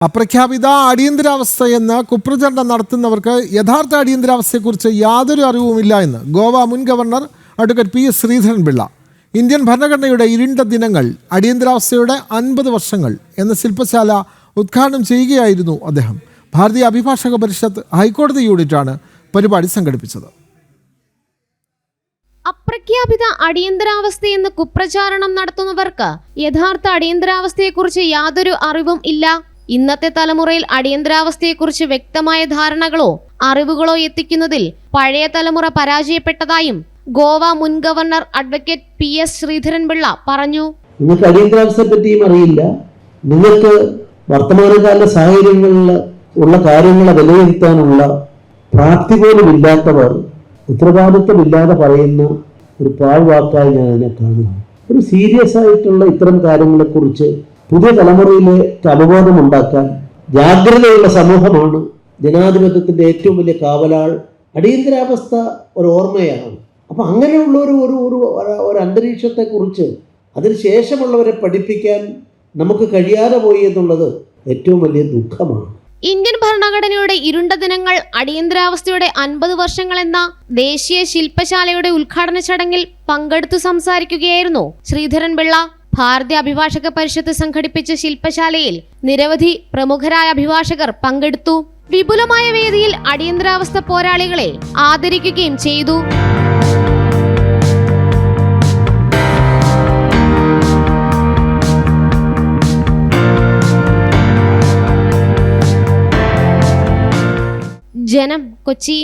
അപ്രഖ്യാപിത അടിയന്തരാവസ്ഥ എന്ന് കുപ്രചരണം നടത്തുന്നവർക്ക് യഥാർത്ഥ അടിയന്തരാവസ്ഥയെക്കുറിച്ച് യാതൊരു അറിവുമില്ല എന്ന് ഗോവ മുൻ governor advocate P S Sreedharan Pillai Indian ഭരണഘടനയുടെ ഇരുണ്ട ദിനങ്ങൾ അടിയന്തരാവസ്ഥയുടെ അൻപത് വർഷങ്ങൾ എന്ന ശില്പശാല ഉദ്ഘാടനം ചെയ്യുകയായിരുന്നു അദ്ദേഹം. ഭാരതീയ അഭിഭാഷക പരിഷത്ത് ഹൈക്കോടതി യൂണിറ്റാണ് പരിപാടി സംഘടിപ്പിച്ചത്. അപ്രഖ്യാപിത അടിയന്തരാവസ്ഥയെന്ന് കുപ്രചാരണം നടത്തുന്നവർക്ക് യഥാർത്ഥ അടിയന്തരാവസ്ഥയെക്കുറിച്ച് യാതൊരു അറിവും ഇല്ല. ഇന്നത്തെ തലമുറയിൽ അടിയന്തരാവസ്ഥയെക്കുറിച്ച് വ്യക്തമായ ധാരണകളോ അറിവുകളോ എത്തിക്കുന്നതിൽ പഴയ തലമുറ പരാജയപ്പെട്ടതായും ഗോവ മുൻ governor advocate P S Sreedharan Pillai പറഞ്ഞു. നിങ്ങൾക്ക് അടിയന്തരാവസ്ഥയെ പറ്റിയും അറിയില്ല. നിങ്ങൾക്ക് വർത്തമാനകാല സാഹചര്യങ്ങളിൽ ഉള്ള കാര്യങ്ങളെ വിലയിരുത്താനുള്ള പ്രാപ്തി പോലും ഇല്ലാത്തവർ ഉത്തരവാദിത്വമില്ലാതെ പറയുന്ന ഒരു പാഴ്വാക്കായി ഞാൻ അതിനെ കാണുന്നു. ഒരു സീരിയസ് ആയിട്ടുള്ള ഇത്തരം കാര്യങ്ങളെക്കുറിച്ച് പുതിയ തലമുറയിലേക്ക് അവബോധം ഉണ്ടാക്കാൻ ജാഗ്രതയുള്ള സമൂഹമാണ് ജനാധിപത്യത്തിന്റെ ഏറ്റവും വലിയ കാവലാൾ. അടിയന്തരാവസ്ഥ ഒരു ഓർമ്മയാണ്. അപ്പൊ അങ്ങനെയുള്ള ഒരു ഒരു ഒരു ഒരു അന്തരീക്ഷത്തെക്കുറിച്ച് അതിനുശേഷമുള്ളവരെ പഠിപ്പിക്കാൻ നമുക്ക് കഴിയാതെ പോയി എന്നുള്ളത് ഏറ്റവും വലിയ ദുഃഖമാണ്. ഇന്ത്യൻ ഭരണഘടനയുടെ ഇരുണ്ട ദിനങ്ങൾ അടിയന്തരാവസ്ഥയുടെ അൻപത് വർഷങ്ങൾ എന്ന ദേശീയ ശില്പശാലയുടെ ഉദ്ഘാടന ചടങ്ങിൽ പങ്കെടുത്തു സംസാരിക്കുകയായിരുന്നു ശ്രീധരൻപിള്ള. ഭാരതീയ അഭിഭാഷക പരിഷത്ത് സംഘടിപ്പിച്ച ശില്പശാലയിൽ നിരവധി പ്രമുഖരായ അഭിഭാഷകർ പങ്കെടുത്തു. വിപുലമായ വേദിയിൽ അടിയന്തരാവസ്ഥ പോരാളികളെ ആദരിക്കുകയും ചെയ്തു. ജനം കൊച്ചി